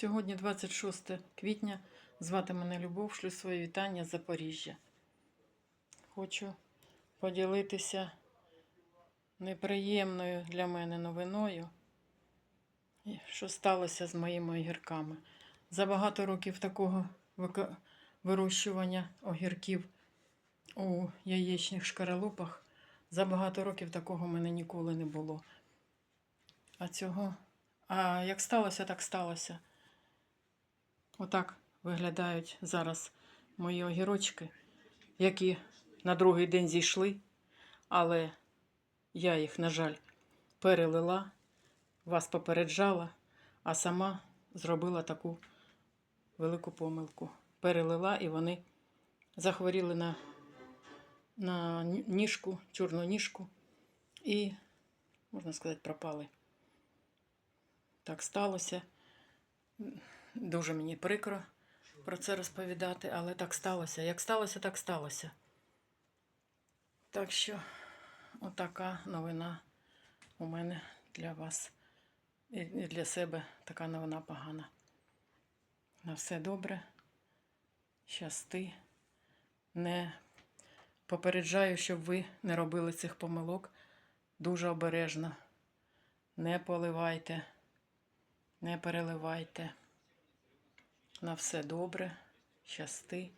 Сьогодні 26 квітня. Звати мене Любов, шлю своє вітання з Запоріжжя. Хочу поділитися неприємною для мене новиною, що сталося з моїми огірками. За багато років такого вирощування огірків у яєчних шкаралупах, за багато років такого в мене ніколи не було. А цього. А як сталося, так сталося. Отак виглядають зараз мої огірочки, які на другий день зійшли, але я їх, на жаль, перелила, вас попереджала, а сама зробила таку велику помилку. Перелила і вони захворіли на, на ніжку, чорну ніжку і, можна сказати, пропали. Так сталося. Дуже мені прикро про це розповідати, але так сталося. Як сталося, так сталося. Так що, отака новина у мене для вас і для себе така новина погана. На все добре. Щасти. Не попереджаю, щоб ви не робили цих помилок. Дуже обережно. Не поливайте, не переливайте. На все добре, щасти.